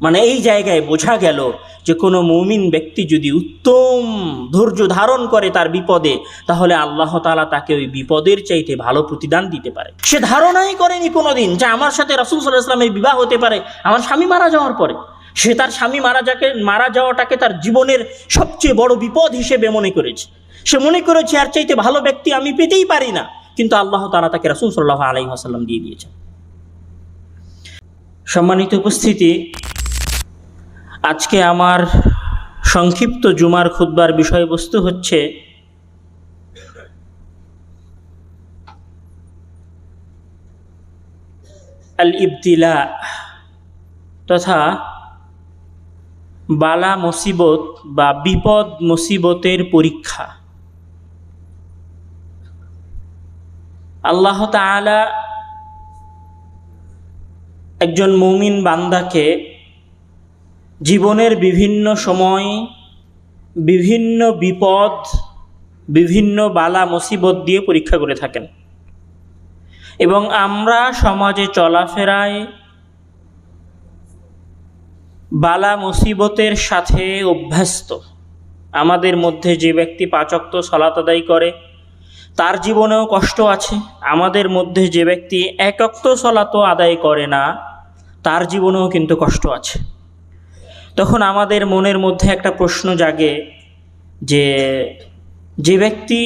মানে এই জায়গায় বোঝা গেল যে কোনো মুমিন ব্যক্তি যদি উত্তম ধৈর্য ধারণ করে তার বিপদে, তাহলে আল্লাহ তাআলা তাকে ওই বিপদের চাইতে ভালো প্রতিদান দিতে পারে। সে ধারণাই করেনি কোনোদিন যে আমার সাথে রাসুল সাল্লাহ ইসলামের বিবাহ হতে পারে, আমার স্বামী মারা যাওয়ার পরে। সে তার স্বামী মারা যাকে, মারা যাওয়াটাকে তার জীবনের সবচেয়ে বড় বিপদ হিসেবে মনে করেছে। সে মনে করেছে আর চাইতে ভালো ব্যক্তি আমি পেতেই পারি না। কিন্তু আল্লাহ তাআলা তাকে রাসুল সাল্লাহ আলাই আসাল্লাম দিয়ে দিয়েছেন। সম্মানিত উপস্থিতি আজকে আমার সংক্ষিপ্ত জুমার খুদ্বার বিষয়বস্তু হচ্ছে আল ইবতিলা তথা বালা মুসিবত বা বিপদ মুসিবতের পরীক্ষা। আল্লাহ তাআলা একজন মুমিন বান্দাকে জীবনের বিভিন্ন সময় বিভিন্ন বিপদ, বিভিন্ন বালা মুসিবত দিয়ে পরীক্ষা করে থাকেন। এবং আমরা সমাজে চলাফেরায় বালা মুসিবতের সাথে অভ্যস্ত। আমাদের মধ্যে যে ব্যক্তি পাচক্ত সলাত আদায় করে, তার জীবনেও কষ্ট আছে। আমাদের মধ্যে যে ব্যক্তি একক্ত সলাত আদায় করে না, তার জীবনেও কিন্তু কষ্ট আছে। তখন আমাদের মনের মধ্যে একটা প্রশ্ন জাগে যে যে ব্যক্তি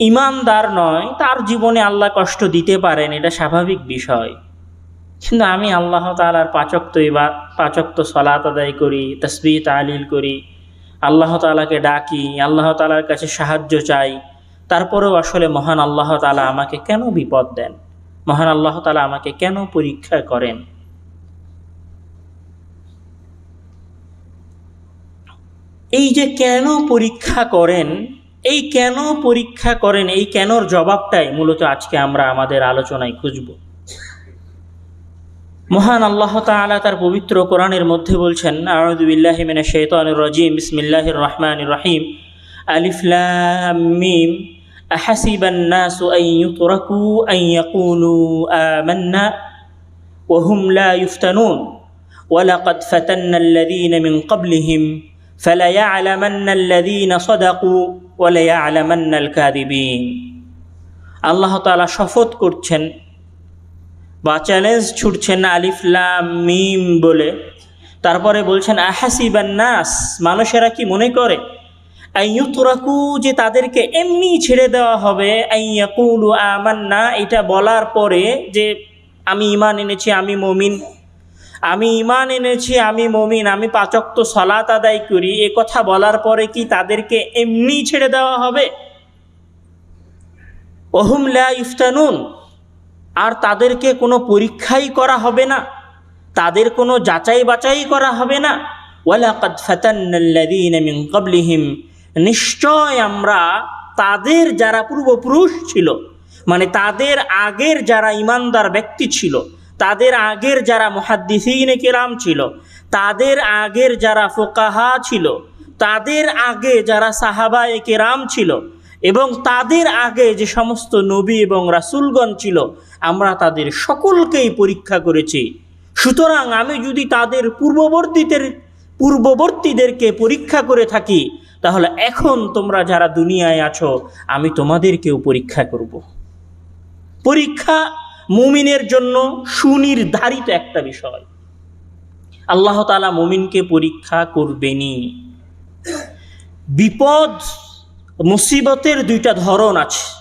ইমানদার নয়, তার জীবনে আল্লাহ কষ্ট দিতে পারেন, এটা স্বাভাবিক বিষয়। কিন্তু আমি আল্লাহ তালার পাচক্ত এবার পাচক্ত সলাত আদায় করি তসবি তালিল করি, আল্লাহ তালাকে ডাকি, আল্লাহ তালার কাছে সাহায্য চাই, তারপরেও আসলে মহান আল্লাহ তালা আমাকে কেন বিপদ দেন? মহান আল্লাহ তালা আমাকে কেন পরীক্ষা করেন? এই যে কেন পরীক্ষা করেন এই কেন পরীক্ষা করেন এই কেনর জবাবটাই মূলত আজকে আমরা আমাদের আলোচনায় খুঁজব মহান আল্লাহ তাআলা তার পবিত্র কোরআনের মধ্যে বলছেন আউযুবিল্লাহি মিনাশ শাইতানির রাজিম বিসমিল্লাহির রহমানির রহিম আলিফ লাম মিম أحسب الناس أن يتركوا أن يقولوا آمنا وهم لا يفتنون ولقد فتنا الذين من قبلهم আল্লাহ শপথ করছেন বা চ্যালেঞ্জ ছুটছেন আলিফলাম মিম বলে। তারপরে বলছেন আহাসিবান নাস মানুষেরা কি মনে করে? আইয়ুতরাকু যে তাদেরকে এমনি ছেড়ে দেওয়া হবে। আইয়াকুলু না এটা বলার পরে যে আমি ইমান এনেছি, আমি মমিন। আমি ইমান এনেছি, আমি মমিন, আমি পাচক্ত সলাত আদায় করি। এ কথা বলার পরে কি তাদেরকে এমনি ছেড়ে দেওয়া হবে? লা ইফতানুন। আর তাদেরকে কোনো পরীক্ষাই করা হবে না। তাদের কোনো যাচাই বাছাই করা হবে না। ক্বাবলিহিম। নিশ্চয় আমরা তাদের যারা পূর্বপুরুষ ছিল মানে তাদের আগের যারা ইমানদার ব্যক্তি ছিল তাদের আগের যারা মহাদ্দিসিনে কেরাম ছিল, তাদের আগের যারা ফোকাহা ছিল, তাদের আগে যারা সাহাবা এ কেরাম ছিল এবং তাদের আগে যে সমস্ত নবী এবং রাসুলগণ ছিল, আমরা তাদের সকলকেই পরীক্ষা করেছি। সুতরাং আমি যদি তাদের পূর্ববর্তীদের, পূর্ববর্তীদেরকে পরীক্ষা করে থাকি, তাহলে এখন তোমরা যারা দুনিয়ায় আছো, আমি তোমাদেরকেও পরীক্ষা করব। পরীক্ষা মুমিনের জন্য সুনির্ধারিত একটা বিষয়। আল্লাহ তালা মুমিনকে পরীক্ষা করবেনই। বিপদ, মুসিবতের দুইটা ধরন আছে।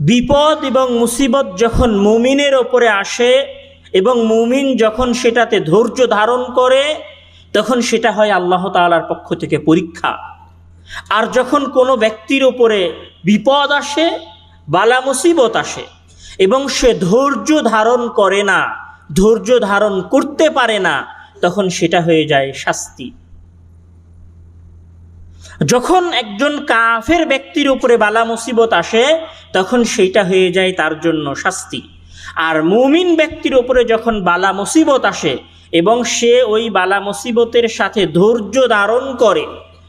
বিপদ এবং মুসিবত যখন মুমিনের ওপরে আসে এবং মুমিন যখন সেটাতে ধৈর্য ধারণ করে, তখন সেটা হয় আল্লাহ তালার পক্ষ থেকে পরীক্ষা। আর যখন কোনো ব্যক্তির ওপরে বিপদ আসে, বালা মুসিবত আসে এবং সে ধৈর্য ধারণ করে না, ধৈর্য ধারণ করতে পারে না, তখন সেটা হয়ে যায় শাস্তি। যখন একজন কাফের ব্যক্তির উপরে বালা মুসিবত আসে, তখন সেইটা হয়ে যায় তার জন্য শাস্তি। আর মুমিন ব্যক্তির উপরে যখন বালা মুসিবত আসে এবং সে ওই বালা মুসিবতের সাথে ধৈর্য ধারণ করে,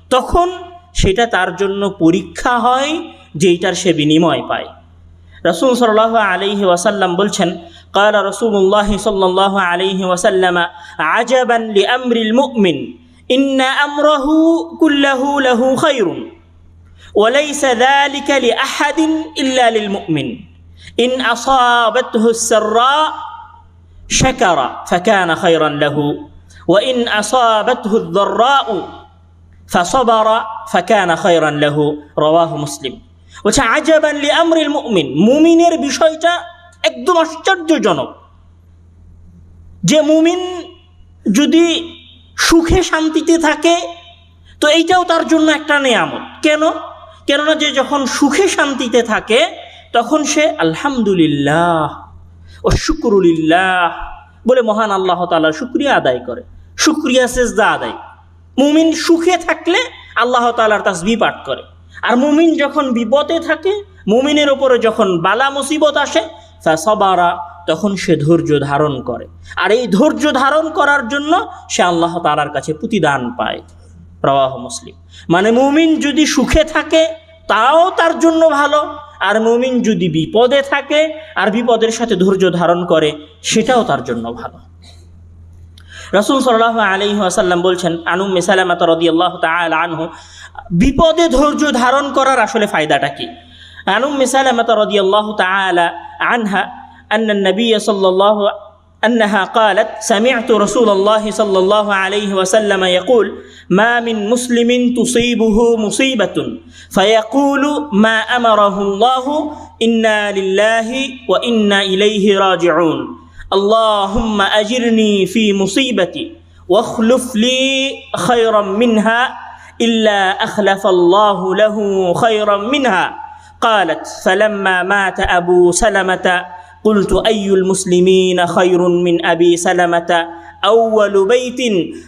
তখন সেটা তার জন্য পরীক্ষা হয়, যেইটার সে বিনিময় পায়। রসুল সাল্লাহ আলিহি ওয়াসাল্লাম বলছেন قال رسول الله صلى الله عليه وسلم عجبا لأمر المؤمن إن أمره كله له خير وليس ذلك لأحد إلا للمؤمن إن أصابته السراء شكر فكان خيرا له وإن أصابته الضراء فصبر فكان خيرا له رواه مسلم বলছে, আজাবান লি আমরিল মুমিন। মুমিনের বিষয়টা একদম আশ্চর্যজনক। যে মুমিন যদি সুখে শান্তিতে থাকে, তো এইটাও তার জন্য একটা নেয়ামত। কেন? কেননা যে যখন সুখে শান্তিতে থাকে, তখন সে আলহামদুলিল্লাহ ও শুক্রুলিল্লাহ বলে মহান আল্লাহ তালার শুক্রিয়া আদায় করে। শুক্রিয়া সেজদা আদায়। মুমিন সুখে থাকলে আল্লাহ তালার তাসবি পাঠ করে। আর মুমিন যখন বিপদে থাকে, মুমিনের ওপরে যখন বালা মুসিবত আসে সবারা তখন সে ধৈর্য ধারণ করে। আর এই ধৈর্য ধারণ করার জন্য সে আল্লাহ তালার কাছে প্রতিদান পায়। প্রবাহ মুসলিম। মানে মুমিন যদি সুখে থাকে, তাও তার জন্য ভালো। আর মুমিন যদি বিপদে থাকে, আর বিপদের সাথে ধৈর্য ধারণ করে, সেটাও তার জন্য ভালো। রসুল সাল্লাহ আলহি আসাল্লাম বলছেন আনুম মেসালামাত রদি আল্লাহ তাল আনহু বিপদে ধৈর্য ধারণ করার আসলে ফায়দাটা কি আনুম মেসালামাত রদি আল্লাহ তাল আনহা أن النبي صلى الله أنها قالت سمعت رسول الله صلى الله عليه وسلم يقول ما من مسلم تصيبه مصيبة فيقول ما أمره الله إنا لله وإنا إليه راجعون اللهم أجرني في مصيبتي واخلف لي خيرا منها إلا أخلف الله له خيرا منها. قالت فلما مات أبو سلمة قلت أي المسلمين خير من أبي سلمة؟ أول بيت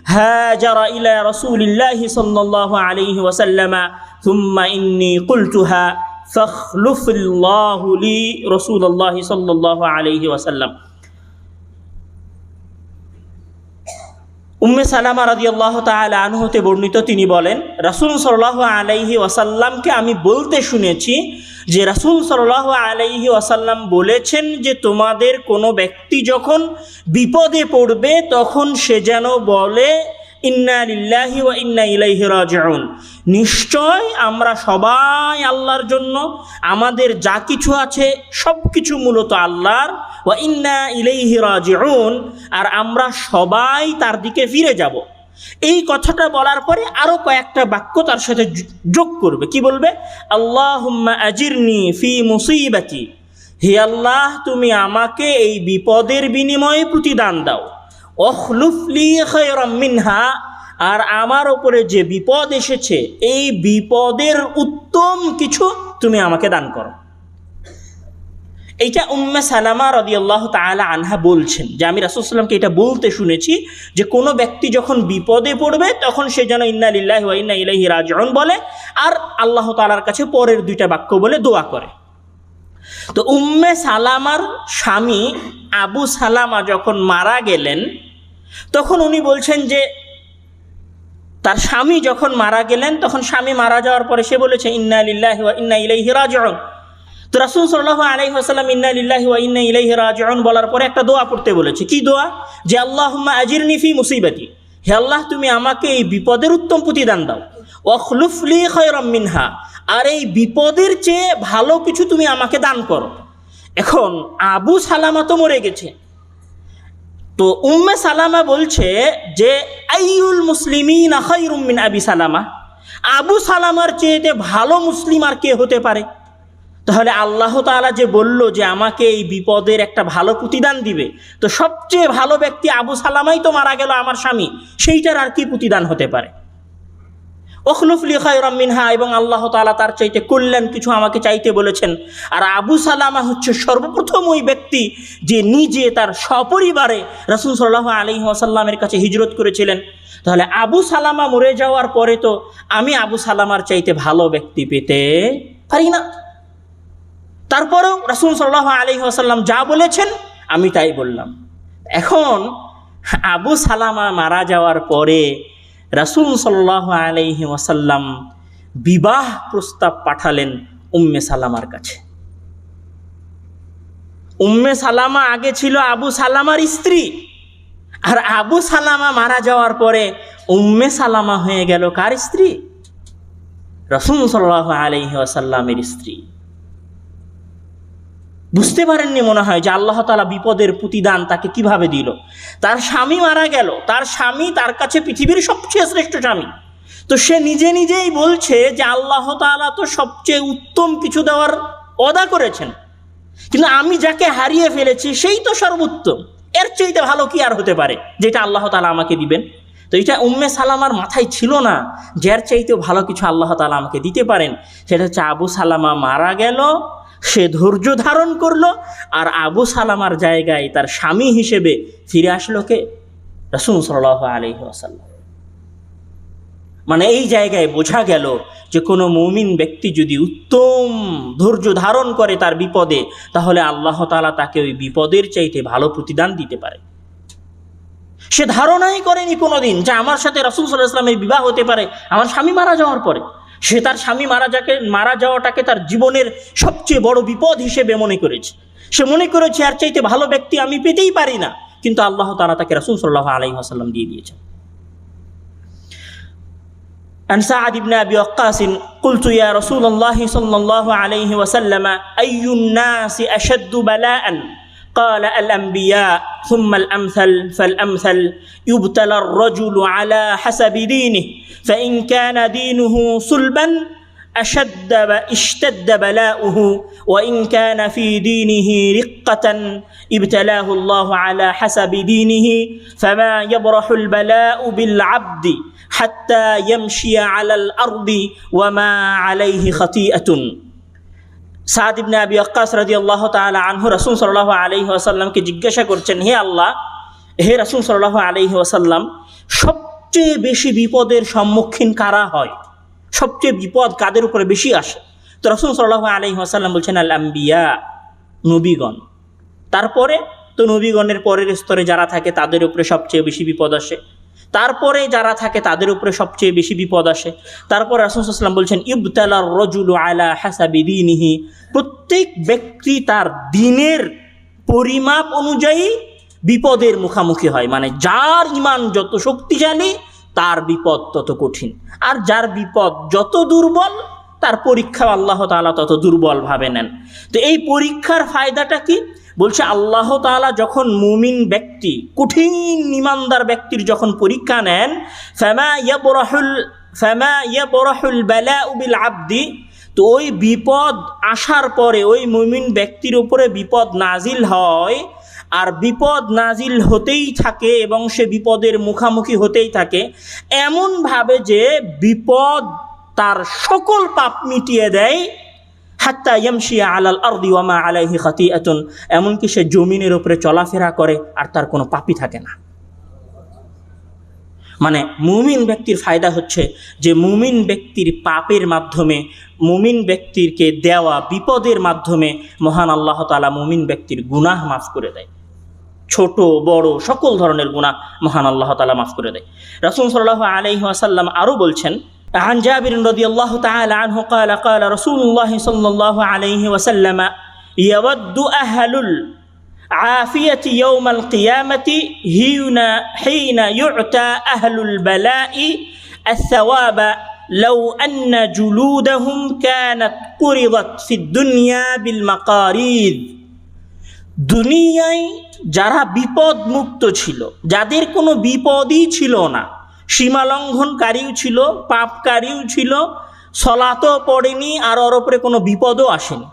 هاجر إلى رسول الله صلى الله عليه وسلم ثم إني قلتها فاخلف الله لي رسول الله صلى الله عليه وسلم. উম্মে সালামা রাজি আল্লাহ তালা আনহতে বর্ণিত তিনি বলেন, রাসুল সাল্লাহ আলাইহি ওয়াসাল্লামকে আমি বলতে শুনেছি যে রাসুল সাল্লাহ আলাইহি ওয়াসাল্লাম বলেছেন যে তোমাদের কোনো ব্যক্তি যখন বিপদে পড়বে তখন সে যেন বলে, ইন্না ওয়া ইন্না ইলাইহি রাজিউন। নিশ্চয় আমরা সবাই আল্লাহর জন্য আমাদের যা কিছু আছে সব কিছু মূলত আল্লাহর। ওয়া ইলাইহি রাজিউন, আর আমরা সবাই তার দিকে ফিরে যাব। এই কথাটা বলার পরে আরও কয়েকটা বাক্য তার সাথে যোগ করবে। কি বলবে? আল্লাহুম্মা আজিরনি ফি মুসিবাতি। হে আল্লাহ, তুমি আমাকে এই বিপদের বিনিময়ে প্রতিদান দাও। অখলুফলি মিনহা, আর আমার ওপরে যে বিপদ এসেছে, এই বিপদের উত্তম কিছু তুমি আমাকে দান করো। এইটা উম্মে সালামা রদিয়াল্লাহ তালা আনহা বলছেন যে আমি রাসুলসাল্লামকে এটা বলতে শুনেছি যে কোনো ব্যক্তি যখন বিপদে পড়বে তখন সে যেন ইন্না লিল্লাহ ওয়া ইন্না ইলাইহি রাজিউন বলে আর আল্লাহ তালার কাছে পরের দুইটা বাক্য বলে দোয়া করে। তো উম্মে সালামার স্বামী আবু সালামা যখন মারা গেলেন, তখন উনি বলছেন যে তার স্বামী যখন মারা গেলেন, তখন স্বামী মারা যাওয়ার পরে সে বলেছে, ইন্না লিল্লাহি ওয়া ইন্না ইলাইহি রাজিউন। তো রাসুল সাল্লাহ আলাইহি আসাল্লাম ইন্না লিল্লাহি ওয়া ইন্না ইলাইহি রাজিউন বলার পরে একটা দোয়া পড়তে বলেছে। কি দোয়া? যে, আল্লাহুম্মা আজিরনি ফি মুসিবাতি। হে আল্লাহ, তুমি আমাকে এই বিপদের উত্তম প্রতিদান দাও। ওয়াখলুফলি খয়রাম মিনহা। আর এই বিপদের চেয়ে ভালো কিছু তুমি আমাকে দান করো। এখন আবু সালামা তো মরে গেছে। তো উম্মে সালামা বলছে যে আইউল মুসলিমিন মিন আবি সালামা। আবু সালামার চেয়েতে ভালো মুসলিম আর কে হতে পারে? তাহলে আল্লাহ তাআলা যে বলল যে আমাকে এই বিপদের একটা ভালো প্রতিদান দিবে, তো সবচেয়ে ভালো ব্যক্তি আবু সালামাই তো মারা গেল আমার স্বামী, সেইটার আর কি প্রতিদান হতে পারে? ওখলুফলি খায়রাম মিনহা, এবং আল্লাহ তাআলা তার চাইতে কল্যাণ কিছু আমাকে চাইতে বলেছেন। আর আবু সালামা হচ্ছে সর্বপ্রথম ওই ব্যক্তি যে নিজে তার সপরিবারে রসুল সাল্লাহ আলী আসাল্লামের কাছে হিজরত করেছিলেন। তাহলে আবু সালামা মরে যাওয়ার পরে তো আমি আবু সালামার চাইতে ভালো ব্যক্তি পেতে পারি না। তারপরেও রাসুল সাল্লাহ আলী আসাল্লাম যা বলেছেন, আমি তাই বললাম। এখন আবু সালামা মারা যাওয়ার পরে রাসুল সাল্লাহ আলহি ওয়াসাল্লাম বিবাহ প্রস্তাব পাঠালেন উম্মে সালামার কাছে। উম্মে সালামা আগে ছিল আবু সালামার স্ত্রী। আর আবু সালামা মারা যাওয়ার পরে উম্মে সালামা হয়ে গেল কার স্ত্রী? রসুল সাল্লাহ আলহি স্ত্রী। বুঝতে পারেননি মনে হয় যে আল্লাহ তালা বিপদের প্রতিদান তাকে কীভাবে দিল। তার স্বামী মারা গেল, তার স্বামী তার কাছে পৃথিবীর সবচেয়ে শ্রেষ্ঠ স্বামী। তো সে নিজে নিজেই বলছে যে আল্লাহ তালা তো সবচেয়ে উত্তম কিছু দেওয়ার অদা করেছেন। কিন্তু আমি যাকে হারিয়ে ফেলেছি সেই তো সর্বোত্তম। এর চাইতে ভালো কি আর হতে পারে যেটা আল্লাহ তালা আমাকে দিবেন? তো এটা উম্মে সালামার মাথায় ছিল না যার চাইতেও ভালো কিছু আল্লাহ তালা আমাকে দিতে পারেন। সেটা হচ্ছে আবু সালামা মারা গেল সে ধৈর্য ধারণ করল আর আবু সালামার জায়গায় তার স্বামী হিসেবে ফিরে আসলো কে? রসুন সাল আলহি আসাল্লাম মানে এই জায়গায় বোঝা গেল যে কোনো মৌমিন ব্যক্তি যদি উত্তম ধৈর্য ধারণ করে তার বিপদে, তাহলে আল্লাহ তালা তাকে ওই বিপদের চাইতে ভালো প্রতিদান দিতে পারে। সে ধারণাই করেনি কোনোদিন যে আমার সাথে রসুল সাল্লাহ ইসলামের বিবাহ হতে পারে, আমার স্বামী মারা যাওয়ার পরে। সে তার স্বামী মারা যাকে মারা যাওয়াটাকে তার জীবনের সবচেয়ে বড় বিপদ হিসেবে মনে করেছে সে মনে করেছে আর চাইতে ভালো ব্যক্তি আমি পেতেই পারি না কিন্তু আল্লাহ তালা তাকে রসুল সাল্লাহ আলাই আসাল্লাম দিয়ে দিয়েছেন عن سعد بن ابي وقاص قلت يا رسول الله صلى الله عليه وسلم اي الناس اشد بلاء قال الأنبياء ثم الأمثل فالأمثل يبتلى الرجل على حسب دينه فإن كان دينه صلبا أشد اشتد بلاؤه وإن كان في دينه رقة ابتلاه الله على حسب دينه فما يبرح البلاء بالعبد حتى يمشي على الأرض وما عليه خطيئة. সাদ ইবনে আবি আক্কাস রাদিয়াল্লাহু তাআলা আনহু রাসূল সাল্লাল্লাহু আলাইহি ওয়াসাল্লামকে জিজ্ঞাসা করছেন, হে আল্লাহ, হে রাসূল সাল্লাল্লাহু আলাইহি ওয়াসাল্লাম, সবচেয়ে বেশি বিপদের সম্মুখীন কারা হয়? সবচেয়ে বিপদ কাদের উপরে বেশি আসে? তো রসুল সাল্লাহ আলহি আসাল্লাম বলছেন আল আম্বিয়া নবীগণ। তারপরে তো নবীগণের পরের স্তরে যারা থাকে, তাদের উপরে সবচেয়ে বেশি বিপদ আসে। তারপরে যারা থাকে তাদের উপরে সবচেয়ে বেশি বিপদ আসে। তারপর রাসুসাল্লাম বলছেন ইবতালার রজুল আলা হাসাবি দিনহি। প্রত্যেক ব্যক্তি তার দিনের পরিমাপ অনুযায়ী বিপদের মুখামুখি হয়। মানে যার ইমান যত শক্তিশালী, তার বিপদ তত কঠিন। আর যার বিপদ যত দুর্বল তার পরীক্ষা আল্লাহ তালা তত দুর্বল ভাবে নেন। তো এই পরীক্ষার ফায়দাটা কি? বলছে আল্লাহ তালা যখন মুমিন ব্যক্তি, কঠিন ইমানদার ব্যক্তির যখন পরীক্ষা নেন ফ্যামা ইয়াবরাহুল ফ্যামা ইয়াবরাহুল বেলা উবিল আব্দি, তো ওই বিপদ আসার পরে ওই মুমিন ব্যক্তির উপরে বিপদ নাজিল হয়, আর বিপদ নাজিল হতেই থাকে এবং সে বিপদের মুখামুখি হতেই থাকে। এমনভাবে যে বিপদ তার সকল পাপ মিটিয়ে দেয়। হাত্তা ইয়ামশিয়া আলাল আরদি ওয়ামা আলাইহি খাতিআতুন। এমনকি সে জমিনের উপরে চলাফেরা করে, আর তার কোনো পাপই থাকে না। মানে মুমিন ব্যক্তির ফায়দা হচ্ছে যে, মুমিন ব্যক্তির পাপের মাধ্যমে, মুমিন ব্যক্তিরকে দেওয়া বিপদের মাধ্যমে মহান আল্লাহ তালা মুমিন ব্যক্তির গুনাহ মাফ করে দেয়। ছোট, বড়, সকল ধরনের গুণা মহান আল্লাহ তালা মাফ করে দেয়। রসুল সাল্লাহ আলহি আসাল্লাম আরও বলছেন عن جابر رضي الله تعالى عنه قال قال رسول الله صلى الله عليه وسلم يود أهل العافية يوم القيامة حين حين يعطى أهل البلاء الثواب لو أن جلودهم كانت قرضت في الدنيا بالمقاريض দুনিয়ায় যারা বিপদ মুক্ত ছিল যাদের কোনো বিপদই ছিল না সীমালঙ্ঘনকারীও ছিল, পাপকারীও ছিল, সলাতও পড়েনি, আর ওর ওপরে কোনো বিপদও আসেনি।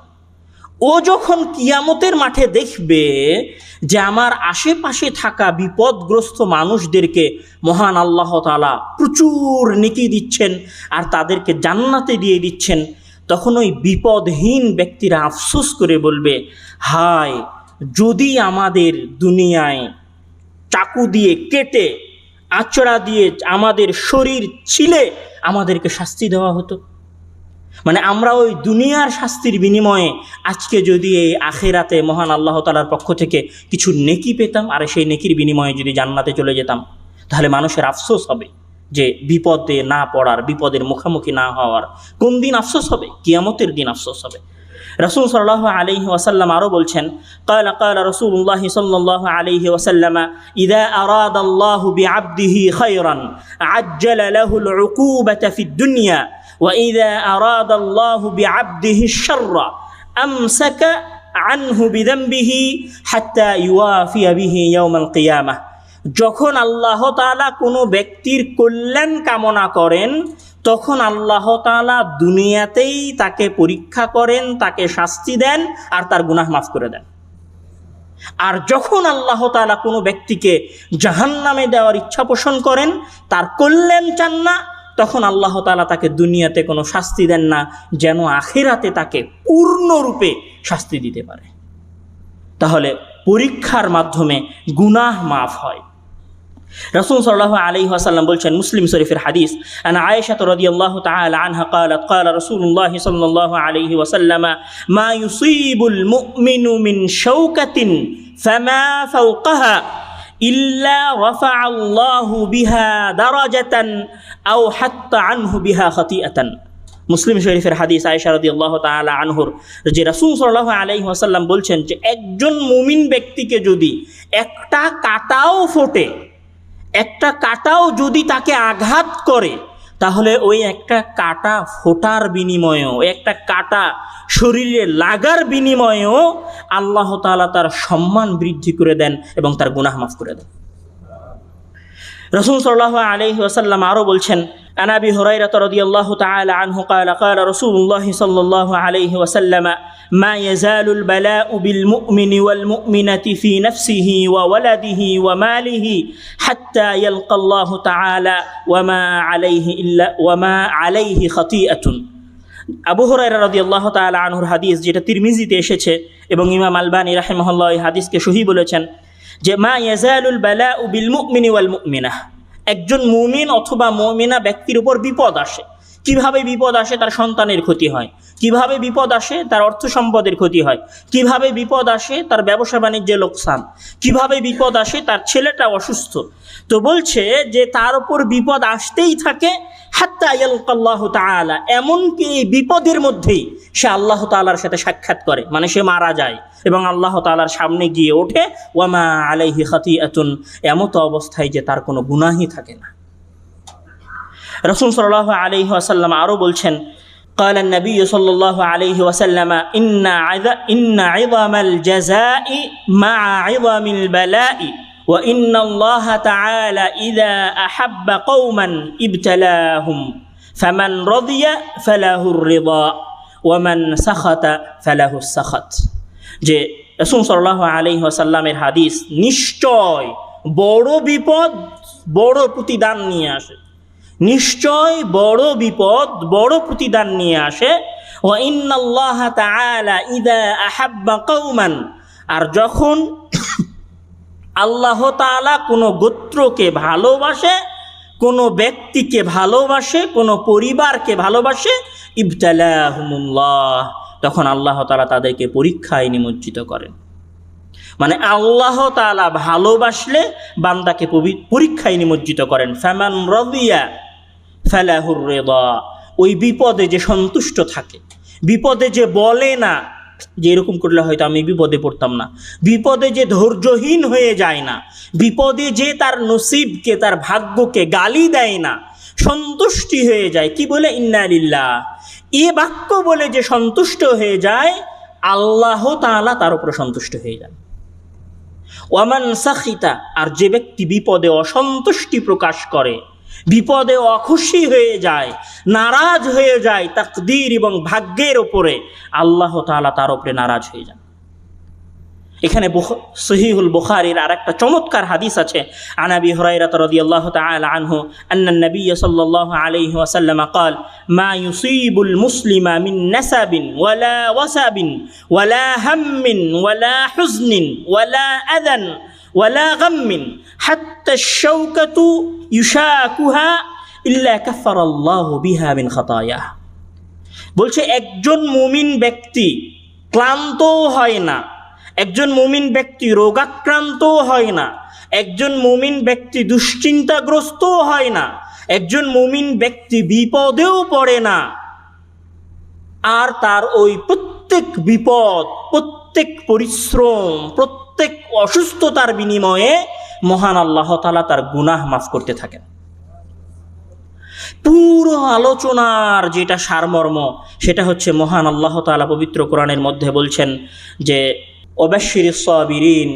ও যখন কিয়ামতের মাঠে দেখবে যে আমার আশেপাশে থাকা বিপদগ্রস্ত মানুষদেরকে মহান আল্লাহ তালা প্রচুর নিকি দিচ্ছেন আর তাদেরকে জান্নাতে দিয়ে দিচ্ছেন, তখন ওই বিপদহীন ব্যক্তিরা আফসোস করে বলবে, হায়, যদি আমাদের দুনিয়ায় চাকু দিয়ে কেটে আচড়া দিয়ে আমাদের শরীর ছিলে আমাদেরকে শাস্তি দেওয়া হতো। মানে আমরা ওই দুনিয়ার শাস্তির বিনিময়ে আজকে যদি এই আখেরাতে মহান আল্লাহ তালার পক্ষ থেকে কিছু নেকি পেতাম, আর সেই নেকির বিনিময়ে যদি জান্নাতে চলে যেতাম, তাহলে মানুষের আফসোস হবে যে বিপদে না পড়ার, বিপদের মুখোমুখি না হওয়ার কোন দিন আফসোস হবে? কিয়ামতের দিন আফসোস হবে। রসুল সাল্লাহ আলহি ওয়াসাল্লাম আরও বলছেন قال قال رسول الله صلى الله عليه وسلم إذا أراد الله بعبده خيرا عجل له العقوبة في الدنيا وإذا أراد الله بعبده الشر أمسك عنه بذنبه حتى يوافي به يوم القيامة যখন আল্লাহ তাআলা কোনো ব্যক্তির কল্যাণ কামনা করেন তখন আল্লাহ তাআলা দুনিয়াতেই তাকে পরীক্ষা করেন, তাকে শাস্তি দেন আর তার গুনাহ মাফ করে দেন। আর যখন আল্লাহ তাআলা কোনো ব্যক্তিকে জাহান্নামে দেওয়ার ইচ্ছা পোষণ করেন, তার কল্যাণ চান না, তখন আল্লাহ তাআলা তাকে দুনিয়াতে কোনো শাস্তি দেন না, যেন আখিরাতে তাকে পূর্ণরূপে শাস্তি দিতে পারে। তাহলে পরীক্ষার মাধ্যমে গুনাহ মাফ হয়। رسول صلى الله عليه وسلم بلشن مسلم شريف الحديث أن عائشة رضي الله تعالى عنها قالت قال رسول الله صلى الله عليه وسلم ما يصيب المؤمن من شوكة فما فوقها إلا رفع الله بها درجة أو حتى عنه بها خطيئة মুসলিম শরীফের হাদিস আয়েশা রদি আল্লাহ তালা আনহুর যে রাসুল সাল্লাহ আলাইহি আসাল্লাম বলছেন যে একজন মুমিন ব্যক্তিকে যদি একটা কাটাও ফোটে একটা কাটাও যদি তাকে আঘাত করে, তাহলে ওই একটা কাটা ফোটার বিনিময়েও, একটা কাটা শরীরে লাগার বিনিময়েও আল্লাহ তালা তার সম্মান বৃদ্ধি করে দেন এবং তার গুনাহ মাফ করে দেন। রসুল সাল্লাহ আলহি আসাল্লাম আরও বলছেন عن ابي هريره رضي الله تعالى عنه قال قال رسول الله صلى الله عليه وسلم ما يزال البلاء بالمؤمن والمؤمنه في نفسه وولده وماله حتى يلقى الله تعالى وما عليه الا وما عليه خطيئه আবু হরাইরা রাদিয়াল্লাহু তাআলা আনহুর হাদিস যেটা তিরমিজিতে এসেছে এবং ইমাম আলবানী রাহিমাহুল্লাহ এই হাদিসকে সহি বলেছেন যে মা ইয়াজালুল বালাউ বিল মুমিনি ওয়াল মুমিনাহ একজন মুমিন অথবা মমিনা ব্যক্তির উপর বিপদ আসে। কীভাবে বিপদ আসে? তার সন্তানের ক্ষতি হয়। কীভাবে বিপদ আসে? তার অর্থ সম্পদের ক্ষতি হয়। কীভাবে বিপদ আসে? তার ব্যবসা বাণিজ্যে লোকসান। কীভাবে বিপদ আসে? তার ছেলেটা অসুস্থ। তো বলছে যে, তার উপর বিপদ আসতেই থাকে হাত্তা আল্লাহ তালা এমনকি এই বিপদের মধ্যেই সে আল্লাহ তালার সাথে সাক্ষাৎ করে মানে সে মারা যায় এবং আল্লাহ তালার সামনে গিয়ে ওঠে ওয়ামা আলাইহি খাতি এতুন এমতো অবস্থায় যে তার কোনো গুনাহি থাকে না রসুল সাল্লাহ আলহি আসাল্লাম আরও বলছেন قال النبي صلى الله عليه وسلم إن عذ إن عظم الجزاء مع عظم البلاء وإن الله تعالى إذا أحب قوما ابتلاهم فمن رضي فله الرضا ومن سخط فله السخط যে রসুল সাল্লাহ আলহি আসাল্লামের হাদিস নিশ্চয় বড় বিপদ বড় প্রতিদান নিয়ে আসে নিশ্চয় বড় বিপদ বড় প্রতিদান নিয়ে আসে ও ইন্নাল্লাহ তাআলা ইদা আহাব্বা কৌমান আর যখন আল্লাহ তাআলা কোনো গোত্রকে ভালোবাসে, কোনো ব্যক্তিকে ভালোবাসে, কোনো পরিবারকে ভালোবাসে, ইবতালাহুমুল্লাহ। তখন আল্লাহ তালা তাদেরকে পরীক্ষায় নিমজ্জিত করেন। মানে আল্লাহ তাআলা ভালোবাসলে বান্দাকে পরীক্ষায় নিমজ্জিত করেন। ফ্যামান রবিয়া ফেলাহুর রেদা। ওই বিপদে যে সন্তুষ্ট থাকে, বিপদে যে বলে না যে এরকম করলে হয়তো আমি বিপদে পড়তাম না। বিপদে যে ধৈর্যহীন হয়ে যায় না। বিপদে যে তার নসিবকে, তার ভাগ্যকে গালি দেয় না। সন্তুষ্টি হয়ে যায়। কি বলে? ইন্নালিল্লা এ বাক্য বলে যে সন্তুষ্ট হয়ে যায়, আল্লাহ তাআলা তার উপরে সন্তুষ্ট হয়ে যায় ওয়ামান সাখিতা, আর যে ব্যক্তি বিপদে অসন্তুষ্টি প্রকাশ করে বিপদে অখুশি হয়ে যায় নারাজ হয়ে যায় তাকদির এবং ভাগ্যের ওপরে আল্লাহ তাআলা তার উপরে নারাজ হয়ে যান এখানে সহিহুল বুখারীর আর একটা চমৎকার হাদিস আছে আনাবি হুরাইরাত রাদিয়াল্লাহু তাআলা আনহু আন্না নবী সাল্লাল্লাহু আলাইহি ওয়াসাল্লাম قال ما يصيب المسلم من نسب ولا وسب ولا هم ولا حزن ولا أذى ওয়ালা গাম্মিন, হাত্তা শাওকাতু ইউশাকুহা ইল্লা কাফারাল্লাহু বিহা মিন বলছে, একজন মুমিন ব্যক্তি ক্লান্তও হয় না, একজন মুমিন ব্যক্তি রোগাক্রান্তও হয় না, একজন মুমিন ব্যক্তি দুশ্চিন্তাগ্রস্ত হয় না, একজন মুমিন ব্যক্তি বিপদেও পড়ে না। আর তার ওই প্রত্যেক বিপদ, প্রত্যেক পরিশ্রম, প্রত্যেক অসুস্থতার বিনিময়ে মহান আল্লাহ তালা তার গুনাহ মাফ করতে থাকেন পুরো আলোচনার যেটা সারমর্ম সেটা হচ্ছে মহান আল্লাহ তালা পবিত্র কোরআনের মধ্যে বলছেন যে অবশ্যির সাবিরিন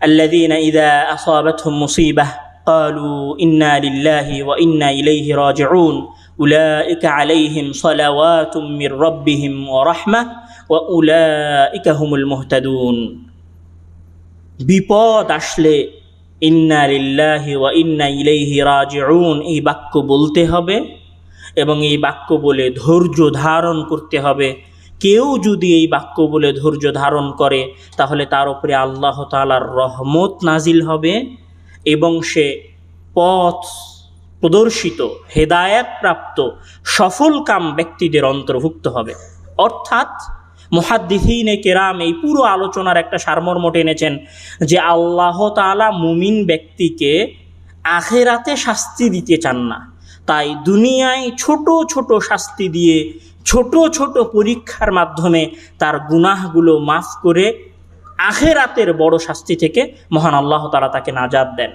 الذين إذا أصابتهم مصيبة قالوا إنا لله وإنا إليه راجعون أولئك عليهم صلوات من ربهم ورحمة وأولئك هم المهتدون বিপদ আসলে ইন্না ওয়া ইন্না ইলাইহি রাজিউন এই বাক্য বলতে হবে এবং এই বাক্য বলে ধৈর্য ধারণ করতে হবে। কেউ যদি এই বাক্য বলে ধৈর্য ধারণ করে, তাহলে তার উপরে আল্লাহ তাআলার রহমত নাজিল হবে এবং সে পথ প্রদর্শিত হেদায়েত প্রাপ্ত সফল কাম ব্যক্তিদের অন্তর্ভুক্ত হবে। অর্থাৎ মুহাদ্দিসিনে কেরাম এই পুরো আলোচনার একটা সারমর্ম টেনেছেন যে আল্লাহ তাআলা মুমিন ব্যক্তিকে আখেরাতে শাস্তি দিতে চান না। তাই দুনিয়ায় ছোট ছোট শাস্তি দিয়ে ছোট ছোট পরীক্ষার মাধ্যমে তার গুনাহগুলো মাফ করে আখেরাতের বড় শাস্তি থেকে মহান আল্লাহ তাআলা তাকে নাজাদ দেন।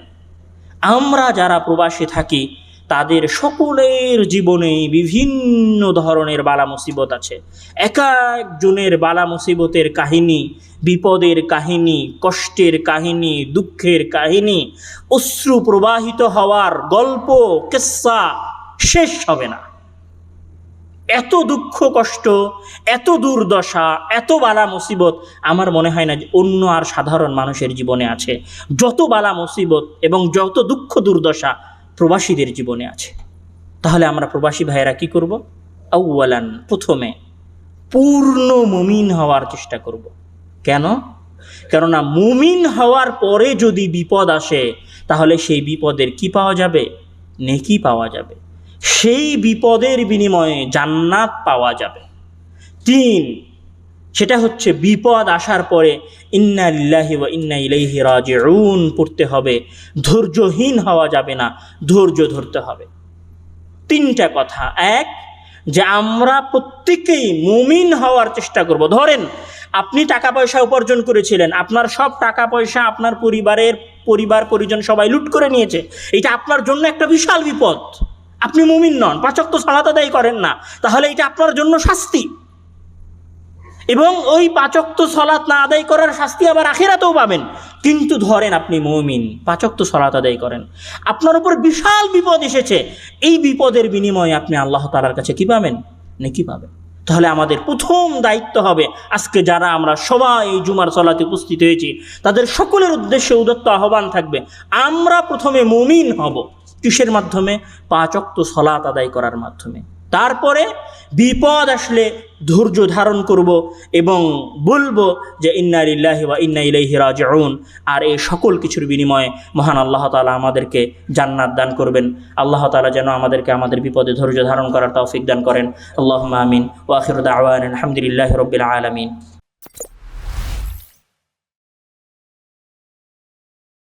আমরা যারা প্রবাসী থাকি তাদের সকলের জীবনে বিভিন্ন ধরনের বালা মুসিবত আছে। এক একজনের বালা মুসিবতের কাহিনী, বিপদের কাহিনী, কষ্টের কাহিনী, দুঃখের কাহিনী, অশ্রু প্রবাহিত হওয়ার গল্প, কেসা শেষ হবে না। এত দুঃখ, কষ্ট, এত দুর্দশা, এত বালা মুসিবত আমার মনে হয় না যে অন্য আর সাধারণ মানুষের জীবনে আছে। যত বালা মুসিবত এবং যত দুঃখ, দুর্দশা প্রবাসীদের জীবনে আছে। তাহলে আমরা প্রবাসী ভাইয়েরা কি করব? আউ্বালান প্রথমে পূর্ণ মুমিন হওয়ার চেষ্টা করব। কেন? কেননা মুমিন হওয়ার পরে যদি বিপদ আসে, তাহলে সেই বিপদের কি পাওয়া যাবে? নেকি পাওয়া যাবে। সেই বিপদের বিনিময়ে জান্নাত পাওয়া যাবে। তিন সেটা হচ্ছে বিপদ আসার পরে ইন্না লিল্লাহি ওয়া ইন্না ইলাইহি রাজিউন পড়তে হবে। ধৈর্যহীন হওয়া যাবে না, ধৈর্য ধরতে হবে। তিনটা কথা। এক, যে আমরা প্রত্যেকেই মুমিন হওয়ার চেষ্টা করব। ধরেন, আপনি টাকা পয়সা উপার্জন করেছিলেন, আপনার সব টাকা পয়সা আপনার পরিবারের পরিবার, পরিজন সবাই লুট করে নিয়েছে। এটা আপনার জন্য একটা বিশাল বিপদ। আপনি মুমিন নন পাচক সালাত আদায় করেন না। তাহলে এটা আপনার জন্য শাস্তি। এবং ওই পাচক্ত সলাৎ না আদায় করার শাস্তি আবার আখেরাতেও পাবেন। কিন্তু ধরেন আপনি মমিন, পাচক্ত সলাৎ আদায় করেন। আপনার উপর বিশাল বিপদ এসেছে। এই বিপদের বিনিময়ে আপনি আল্লাহ তালার কাছে কি পাবেন? নাকি পাবেন। তাহলে আমাদের প্রথম দায়িত্ব হবে আজকে যারা আমরা সবাই এই জুমার সলাতে উপস্থিত হয়েছি, তাদের সকলের উদ্দেশ্যে উদত্ত আহ্বান থাকবে, আমরা প্রথমে মুমিন হব। কিসের মাধ্যমে? পাচক্ত সলাৎ আদায় করার মাধ্যমে। তারপরে বিপদ আসলে ধৈর্য ধারণ করব এবং বলব যে ইন্না বা ইন্না ইলাইহি রাজিউন। আর এই সকল কিছুর বিনিময়ে মহান আল্লাহ তালা আমাদেরকে জান্নাত দান করবেন। আল্লাহ তালা যেন আমাদেরকে আমাদের বিপদে ধৈর্য ধারণ করার তৌফিক দান করেন। আল্লাহ আমিন। ওয়াখির আওয়ান আলহামদুলিল্লাহ রবিল আলামিন।